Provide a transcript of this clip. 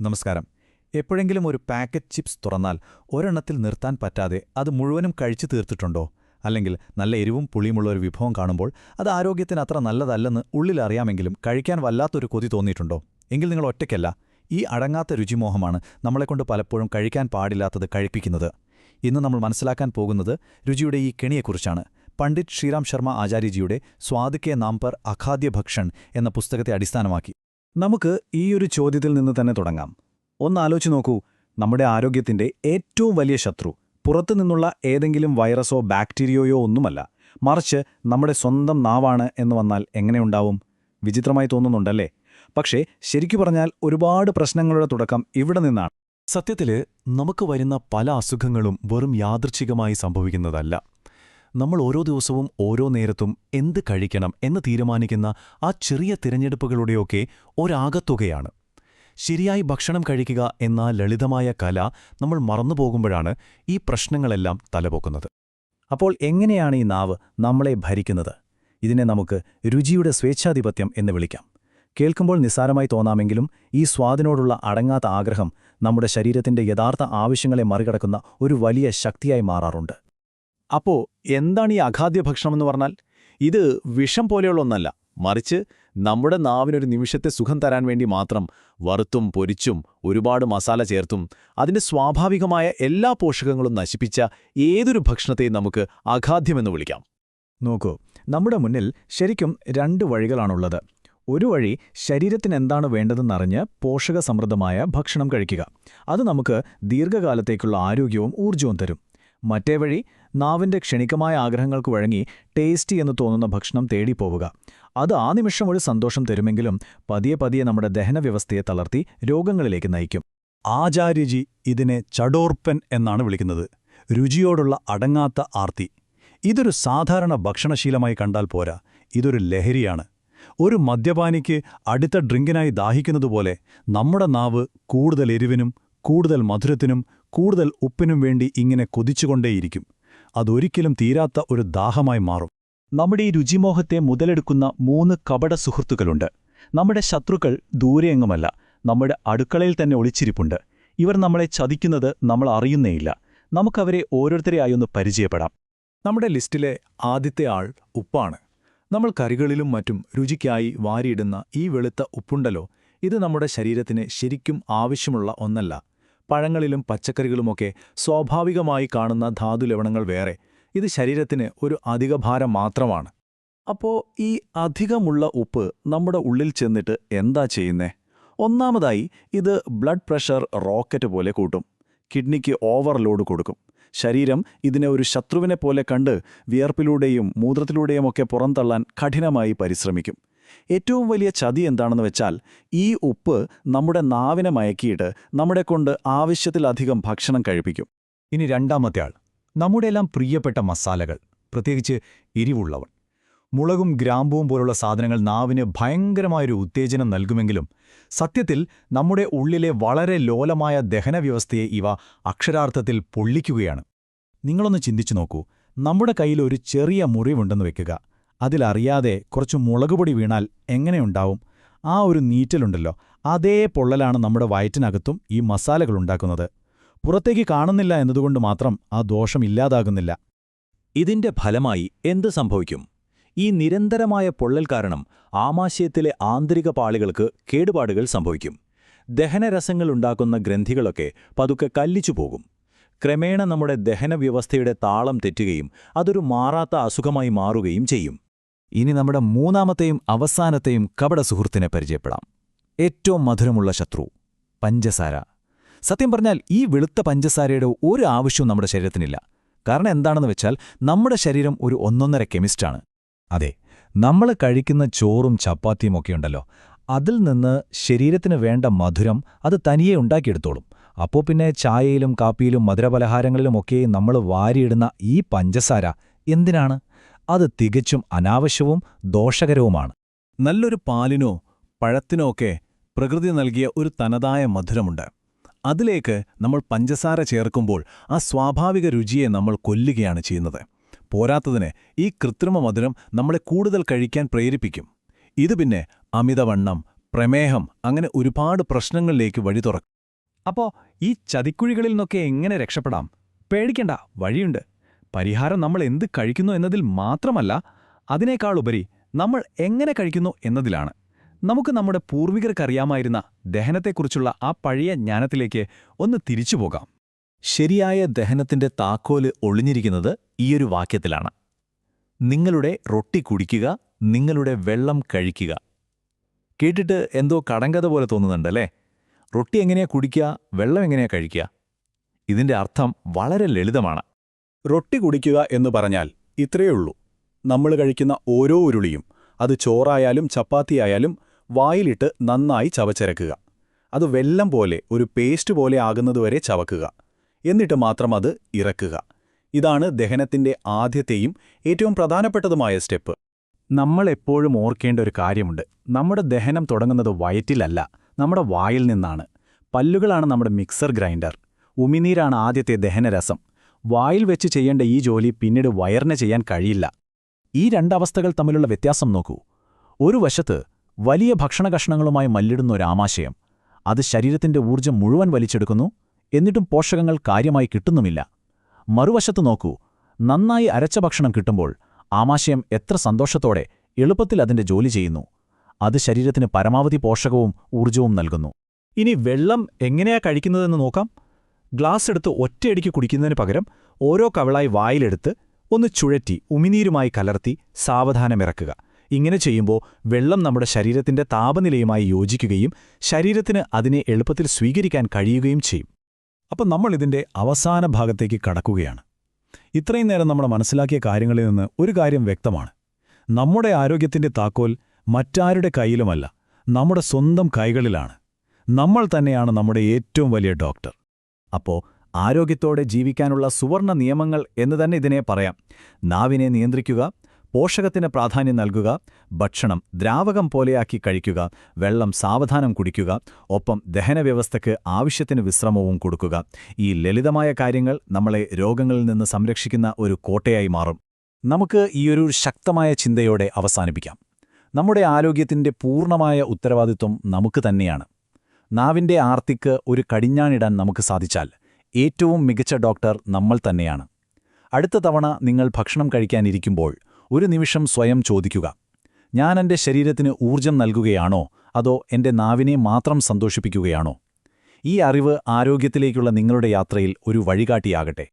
നമസ്കാരം. എപ്പോഴെങ്കിലും ഒരു പാക്കറ്റ് ചിപ്സ് തുറന്നാൽ ഒരെണ്ണത്തിൽ നിർത്താൻ പറ്റാതെ അത് മുഴുവനും കഴിച്ചു തീർത്തിട്ടുണ്ടോ? അല്ലെങ്കിൽ നല്ല എരിവും പുളിയുമുള്ള ഒരു വിഭവം കാണുമ്പോൾ അത് ആരോഗ്യത്തിന് അത്ര നല്ലതല്ലെന്ന് ഉള്ളിലറിയാമെങ്കിലും കഴിക്കാൻ വല്ലാത്തൊരു കൊതി തോന്നിയിട്ടുണ്ടോ? എങ്കിൽ നിങ്ങൾ ഒറ്റയ്ക്കല്ല. ഈ അടങ്ങാത്ത രുചിമോഹമാണ് നമ്മളെക്കൊണ്ട് പലപ്പോഴും കഴിക്കാൻ പാടില്ലാത്തത് കഴിപ്പിക്കുന്നത്. ഇന്ന് നമ്മൾ മനസ്സിലാക്കാൻ പോകുന്നത് രുചിയുടെ ഈ കെണിയെക്കുറിച്ചാണ്. പണ്ഡിറ്റ് ശ്രീറാം ശർമ്മ ആചാര്യജിയുടെ സ്വാദുക്കെ നാംപർ അഖാദ്യ ഭക്ഷൺ എന്ന പുസ്തകത്തെ അടിസ്ഥാനമാക്കി. നമുക്ക് ഈ ഒരു ചോദ്യത്തിൽ നിന്ന് തന്നെ തുടങ്ങാം. ഒന്നാലോചിച്ച് നോക്കൂ നമ്മുടെ ആരോഗ്യത്തിന്റെ ഏറ്റവും വലിയ ശത്രു പുറത്തുനിന്നുള്ള ഏതെങ്കിലും വൈറസോ ബാക്ടീരിയയോ ഒന്നുമല്ല. മറിച്ച് നമ്മുടെ സ്വന്തം നാവാണ് എന്ന് വന്നാൽ എങ്ങനെയുണ്ടാവും വിചിത്രമായി തോന്നുന്നുണ്ടല്ലേ? പക്ഷേ ശരിക്കു പറഞ്ഞാൽ ഒരുപാട് പ്രശ്നങ്ങളുടെ തുടക്കം ഇവിടെ നിന്നാണ്. സത്യത്തിൽ നമുക്ക് വരുന്ന പല അസുഖങ്ങളും വെറും യാദൃച്ഛികമായി സംഭവിക്കുന്നതല്ല. നമ്മൾ ഓരോ ദിവസവും ഓരോ നേരത്തും എന്ത് കഴിക്കണം എന്ന് തീരുമാനിക്കുന്ന ആ ചെറിയ തിരഞ്ഞെടുപ്പുകളുടെയൊക്കെ ഒരാകത്തുകയാണ്. ശരിയായി ഭക്ഷണം കഴിക്കുക എന്ന ലളിതമായ കല നമ്മൾ മറന്നുപോകുമ്പോഴാണ് ഈ പ്രശ്നങ്ങളെല്ലാം തലപൊക്കുന്നത്. അപ്പോൾ എങ്ങനെയാണ് ഈ നാവ് നമ്മളെ ഭരിക്കുന്നത്? ഇതിനെ നമുക്ക് രുചിയുടെ സ്വേച്ഛാധിപത്യം എന്ന് വിളിക്കാം. കേൾക്കുമ്പോൾ നിസ്സാരമായി തോന്നാമെങ്കിലും ഈ സ്വാദിനോടുള്ള അടങ്ങാത്ത ആഗ്രഹം നമ്മുടെ ശരീരത്തിന്റെ യഥാർത്ഥ ആവശ്യങ്ങളെ മറികടക്കുന്ന ഒരു വലിയ ശക്തിയായി മാറാറുണ്ട്. അപ്പോ എന്താണ് ഈ അഖാദ്യ ഭക്ഷണം എന്ന് പറഞ്ഞാൽ? ഇത് വിഷം പോലെയുള്ള ഒന്നല്ല. മറിച്ച് നമ്മുടെ നാവിനൊരു നിമിഷത്തെ സുഖം തരാൻ വേണ്ടി മാത്രം വറുത്തും പൊരിച്ചും ഒരുപാട് മസാല ചേർത്തും അതിന്റെ സ്വാഭാവികമായ എല്ലാ പോഷകങ്ങളും നശിപ്പിച്ച ഏതൊരു ഭക്ഷണത്തെയും നമുക്ക് അഖാദ്യമെന്ന് വിളിക്കാം. നോക്കൂ നമ്മുടെ മുന്നിൽ ശരിക്കും രണ്ട് വഴികളാണുള്ളത്. ഒരു വഴി ശരീരത്തിന് എന്താണ് വേണ്ടതെന്നറിഞ്ഞ് പോഷകസമൃദ്ധമായ ഭക്ഷണം കഴിക്കുക. അത് നമുക്ക് ദീർഘകാലത്തേക്കുള്ള ആരോഗ്യവും ഊർജവും തരും. മറ്റേ വഴി നാവിന്റെ ക്ഷണികമായ ആഗ്രഹങ്ങൾക്ക് വഴങ്ങി ടേസ്റ്റി എന്ന് തോന്നുന്ന ഭക്ഷണം തേടിപ്പോവുക. അത് ആ നിമിഷം ഒരു സന്തോഷം തരുമെങ്കിലും പതിയെ പതിയെ നമ്മുടെ ദഹനവ്യവസ്ഥയെ തളർത്തി രോഗങ്ങളിലേക്ക് നയിക്കും. ആചാര്യജി ഇതിനെ ചടോർപ്പൻ എന്നാണ് വിളിക്കുന്നത്. രുചിയോടുള്ള അടങ്ങാത്ത ആർത്തി. ഇതൊരു സാധാരണ ഭക്ഷണശീലമായി കണ്ടാൽ പോരാ. ഇതൊരു ലഹരിയാണ്. ഒരു മദ്യപാനിക്ക് അടുത്ത ഡ്രിങ്കിനായി ദാഹിക്കുന്നതുപോലെ നമ്മുടെ നാവ് കൂടുതൽ എരിവിനും കൂടുതൽ മധുരത്തിനും കൂടുതൽ ഉപ്പിനും വേണ്ടി ഇങ്ങനെ കൊതിച്ചുകൊണ്ടേയിരിക്കും. അതൊരിക്കലും തീരാത്ത ഒരു ദാഹമായി മാറും. നമ്മുടെ ഈ രുചിമോഹത്തെ മുതലെടുക്കുന്ന മൂന്ന് കപട സുഹൃത്തുക്കളുണ്ട്. നമ്മുടെ ശത്രുക്കൾ ദൂരെയെങ്ങുമല്ല നമ്മുടെ അടുക്കളയിൽ തന്നെ ഒളിച്ചിരിപ്പുണ്ട്. ഇവർ നമ്മളെ ചതിക്കുന്നത് നമ്മൾ അറിയുന്നേയില്ല. നമുക്കവരെ ഓരോരുത്തരെയായൊന്ന് പരിചയപ്പെടാം. നമ്മുടെ ലിസ്റ്റിലെ ആദ്യത്തെ ആൾ ഉപ്പാണ്. നമ്മൾ കറികളിലും മറ്റും രുചിക്കായി വാരിയിടുന്ന ഈ വെളുത്ത ഉപ്പുണ്ടല്ലോ. ഇത് നമ്മുടെ ശരീരത്തിന് ശരിക്കും ആവശ്യമുള്ള ഒന്നല്ല. പഴങ്ങളിലും പച്ചക്കറികളുമൊക്കെ സ്വാഭാവികമായി കാണുന്ന ധാതുലവണങ്ങൾ വേറെ. ഇത് ശരീരത്തിന് ഒരു അധികഭാരം മാത്രമാണ്. അപ്പോ ഈ അധികമുള്ള ഉപ്പ് നമ്മുടെ ഉള്ളിൽ ചെന്നിട്ട് എന്താ ചെയ്യുന്നേ? ഒന്നാമതായി ഇത് ബ്ലഡ് പ്രഷർ റോക്കറ്റ് പോലെ കൂട്ടും. കിഡ്നിക്ക് ഓവർലോഡ് കൊടുക്കും. ശരീരം ഇതിനെ ഒരു ശത്രുവിനെ പോലെ കണ്ട് വിയർപ്പിലൂടെയും മൂത്രത്തിലൂടെയുമൊക്കെ പുറന്തള്ളാൻ കഠിനമായി പരിശ്രമിക്കും. ഏറ്റവും വലിയ ചതി എന്താണെന്ന് വെച്ചാൽ ഈ ഉപ്പ് നമ്മുടെ നാവിനെ മയക്കിയിട്ട് നമ്മുടെ കൊണ്ട് ആവശ്യത്തിലധികം ഭക്ഷണം കഴിപ്പിക്കും. ഇനി രണ്ടാമത്തെ ആൾ. നമ്മുടെയെല്ലാം പ്രിയപ്പെട്ട മസാലകൾ പ്രത്യേകിച്ച് എരിവുള്ളവൻ മുളകും ഗ്രാമ്പുവും പോലുള്ള സാധനങ്ങൾ നാവിന് ഭയങ്കരമായൊരു ഉത്തേജനം നൽകുമെങ്കിലും സത്യത്തിൽ നമ്മുടെ ഉള്ളിലെ വളരെ ലോലമായ ദഹനവ്യവസ്ഥയെ ഇവ അക്ഷരാർത്ഥത്തിൽ പൊള്ളിക്കുകയാണ്. നിങ്ങളൊന്ന് ചിന്തിച്ചു നോക്കൂ. നമ്മുടെ കയ്യിൽ ഒരു ചെറിയ മുറിവുണ്ടെന്ന് വെക്കുക. അതിലറിയാതെ കുറച്ച് മുളകുപൊടി വീണാൽ എങ്ങനെയുണ്ടാവും? ആ ഒരു നീറ്റലുണ്ടല്ലോ. അതേ പൊള്ളലാണ് നമ്മുടെ വയറ്റിനകത്തും ഈ മസാലകൾ ഉണ്ടാക്കുന്നത്. പുറത്തേക്ക് കാണുന്നില്ല എന്നതുകൊണ്ട് മാത്രം ആ ദോഷം ഇല്ലാതാകുന്നില്ല. ഇതിന്റെ ഫലമായി എന്ത് സംഭവിക്കും? ഈ നിരന്തരമായ പൊള്ളൽ കാരണം ആമാശയത്തിലെ ആന്തരിക പാളികൾക്ക് കേടുപാടുകൾ സംഭവിക്കും. ദഹനരസങ്ങളുണ്ടാക്കുന്ന ഗ്രന്ഥികളൊക്കെ പതുക്കെ കല്ലിച്ചു പോകും ക്രമേണ നമ്മുടെ ദഹനവ്യവസ്ഥയുടെ താളം തെറ്റുകയും അതൊരു മാറാത്ത അസുഖമായി മാറുകയും ചെയ്യും. ഇനി നമ്മുടെ മൂന്നാമത്തെയും അവസാനത്തെയും കപട സുഹൃത്തിനെ പരിചയപ്പെടാം. ഏറ്റവും മധുരമുള്ള ശത്രു പഞ്ചസാര. സത്യം പറഞ്ഞാൽ ഈ വെളുത്ത പഞ്ചസാരയുടെ ഒരു ആവശ്യവും നമ്മുടെ ശരീരത്തിനില്ല. കാരണം എന്താണെന്ന് വെച്ചാൽ നമ്മുടെ ശരീരം ഒരു ഒന്നൊന്നര കെമിസ്റ്റാണ് അതെ നമ്മൾ കഴിക്കുന്ന ചോറും ചപ്പാത്തിയും ഒക്കെ ഉണ്ടല്ലോ അതിൽ നിന്ന് ശരീരത്തിന് വേണ്ട മധുരം അത് തനിയെ ഉണ്ടാക്കിയെടുത്തോളും. അപ്പോൾ പിന്നെ ചായയിലും കാപ്പിയിലും മധുരപലഹാരങ്ങളിലുമൊക്കെ നമ്മൾ വാരിയിടുന്ന ഈ പഞ്ചസാര എന്തിനാണ്? അത് തികച്ചും അനാവശ്യവും ദോഷകരവുമാണ്. നല്ലൊരു പാലിനോ പഴത്തിനോ ഒക്കെ പ്രകൃതി നൽകിയ ഒരു തനതായ മധുരമുണ്ട്. അതിലേക്ക് നമ്മൾ പഞ്ചസാര ചേർക്കുമ്പോൾ ആ സ്വാഭാവിക രുചിയെ നമ്മൾ കൊല്ലുകയാണ് ചെയ്യുന്നത്. പോരാത്തതിന് ഈ കൃത്രിമ മധുരം നമ്മളെ കൂടുതൽ കഴിക്കാൻ പ്രേരിപ്പിക്കും. ഇത് പിന്നെ അമിതവണ്ണം പ്രമേഹം അങ്ങനെ ഒരുപാട് പ്രശ്നങ്ങളിലേക്ക് വഴി തുറക്കും. അപ്പോൾ ഈ ചതിക്കുഴികളിൽ നിന്നൊക്കെ എങ്ങനെ രക്ഷപ്പെടാം? പേടിക്കണ്ട വഴിയുണ്ട്. പരിഹാരം നമ്മൾ എന്ത് കഴിക്കുന്നു എന്നതിൽ മാത്രമല്ല അതിനേക്കാൾ ഉപരി നമ്മൾ എങ്ങനെ കഴിക്കുന്നു എന്നതിലാണ്. നമുക്ക് നമ്മുടെ പൂർവികർക്കറിയാമായിരുന്ന ദഹനത്തെക്കുറിച്ചുള്ള ആ പഴയ ജ്ഞാനത്തിലേക്ക് ഒന്ന് തിരിച്ചു പോകാം. ശരിയായ ദഹനത്തിന്റെ താക്കോൽ ഒളിഞ്ഞിരിക്കുന്നത് ഈയൊരു വാക്യത്തിലാണ്. നിങ്ങളുടെ റൊട്ടി കുടിക്കുക നിങ്ങളുടെ വെള്ളം കഴിക്കുക. കേട്ടിട്ട് എന്തോ കടങ്കഥ പോലെ തോന്നുന്നുണ്ടല്ലേ റൊട്ടി എങ്ങനെയാ കുടിക്കുക വെള്ളം എങ്ങനെയാ കഴിക്കുക? ഇതിന്റെ അർത്ഥം വളരെ ലളിതമാണ്. റൊട്ടി കുടിക്കുക എന്ന് പറഞ്ഞാൽ ഇത്രയേ ഉള്ളൂ. നമ്മൾ കഴിക്കുന്ന ഓരോ ഉരുളിയും അത് ചോറായാലും ചപ്പാത്തിയായാലും വായിലിട്ട് നന്നായി ചവച്ചരക്കുക. അത് വെല്ലം പോലെ ഒരു പേസ്റ്റ് പോലെ ആകുന്നതുവരെ ചവക്കുക. എന്നിട്ട് മാത്രം അത് ഇറക്കുക. ഇതാണ് ദഹനത്തിന്റെ ആദ്യത്തെയും ഏറ്റവും പ്രധാനപ്പെട്ടതുമായ സ്റ്റെപ്പ്. നമ്മൾ എപ്പോഴും ഓർക്കേണ്ട ഒരു കാര്യമുണ്ട്. നമ്മുടെ ദഹനം തുടങ്ങുന്നത് വയറ്റിലല്ല നമ്മുടെ വായിൽ നിന്നാണ്. പല്ലുകളാണ് നമ്മുടെ മിക്സർ ഗ്രൈൻഡർ. ഉമിനീരാണ് ആദ്യത്തെ ദഹനരസം. വായിൽ വെച്ച് ചെയ്യേണ്ട ഈ ജോലി പിന്നീട് വയറിന് ചെയ്യാൻ കഴിയില്ല. ഈ രണ്ടവസ്ഥകൾ തമ്മിലുള്ള വ്യത്യാസം നോക്കൂ. ഒരു വശത്ത് വലിയ ഭക്ഷണകഷ്ണങ്ങളുമായി മല്ലിടുന്ന ഒരു ആമാശയം അത് ശരീരത്തിന്റെ ഊർജം മുഴുവൻ വലിച്ചെടുക്കുന്നു എന്നിട്ടും പോഷകങ്ങൾ കാര്യമായി കിട്ടുന്നുമില്ല. മറുവശത്ത് നോക്കൂ നന്നായി അരച്ച ഭക്ഷണം കിട്ടുമ്പോൾ ആമാശയം എത്ര സന്തോഷത്തോടെ എളുപ്പത്തിൽ അതിന്റെ ജോലി ചെയ്യുന്നു. അത് ശരീരത്തിന് പരമാവധി പോഷകവും ഊർജവും നൽകുന്നു. ഇനി വെള്ളം എങ്ങനെയാ കഴിക്കുന്നതെന്ന് നോക്കാം. ഗ്ലാസ് എടുത്ത് ഒറ്റയടിക്ക് കുടിക്കുന്നതിന് പകരം ഓരോ കവിളായി വായിലെടുത്ത് ഒന്ന് ചുഴറ്റി ഉമിനീരുമായി കലർത്തി സാവധാനമിറക്കുക. ഇങ്ങനെ ചെയ്യുമ്പോൾ വെള്ളം നമ്മുടെ ശരീരത്തിന്റെ താപനിലയുമായി യോജിക്കുകയും ശരീരത്തിന് അതിനെ എളുപ്പത്തിൽ സ്വീകരിക്കാൻ കഴിയുകയും ചെയ്യും. അപ്പം നമ്മൾ ഇതിന്റെ അവസാന ഭാഗത്തേക്ക് കടക്കുകയാണ്. ഇത്രയും നേരം നമ്മൾ മനസ്സിലാക്കിയ കാര്യങ്ങളിൽ നിന്ന് ഒരു കാര്യം വ്യക്തമാണ്. നമ്മുടെ ആരോഗ്യത്തിന്റെ താക്കോൽ മറ്റാരുടെ കയ്യിലുമല്ല നമ്മുടെ സ്വന്തം കൈകളിലാണ്. നമ്മൾ തന്നെയാണ് നമ്മുടെ ഏറ്റവും വലിയ ഡോക്ടർ. അപ്പോ ആരോഗ്യത്തോടെ ജീവിക്കാനുള്ള സുവർണ നിയമങ്ങൾ എന്ന് തന്നെ ഇതിനെ പറയാം. നാവിനെ നിയന്ത്രിക്കുക പോഷകത്തിന് പ്രാധാന്യം നൽകുക ഭക്ഷണം ദ്രാവകം പോലെയാക്കി കഴിക്കുക വെള്ളം സാവധാനം കുടിക്കുക ഒപ്പം ദഹനവ്യവസ്ഥയ്ക്ക് ആവശ്യത്തിന് വിശ്രമവും കൊടുക്കുക. ഈ ലളിതമായ കാര്യങ്ങൾ നമ്മളെ രോഗങ്ങളിൽ നിന്ന് സംരക്ഷിക്കുന്ന ഒരു കോട്ടയായി മാറും. നമുക്ക് ഈയൊരു ശക്തമായ ചിന്തയോടെ അവസാനിപ്പിക്കാം. നമ്മുടെ ആരോഗ്യത്തിന്റെ പൂർണമായ ഉത്തരവാദിത്വം നമുക്ക് തന്നെയാണ്. നാവിന്റെ ആർത്തിക്ക് ഒരു കടിഞ്ഞാണിടാൻ നമുക്ക് സാധിച്ചാൽ ഏറ്റവും മികച്ച ഡോക്ടർ നമ്മൾ തന്നെയാണ്. അടുത്ത തവണ നിങ്ങൾ ഭക്ഷണം കഴിക്കാനിരിക്കുമ്പോൾ ഒരു നിമിഷം സ്വയം ചോദിക്കുക ഞാൻ എന്റെ ശരീരത്തിന് ഊർജം നൽകുകയാണോ? അതോ എന്റെ നാവിനെ മാത്രം സന്തോഷിപ്പിക്കുകയാണോ? ഈ അറിവ് ആരോഗ്യത്തിലേക്കുള്ള നിങ്ങളുടെ യാത്രയിൽ ഒരു വഴികാട്ടിയാകട്ടെ.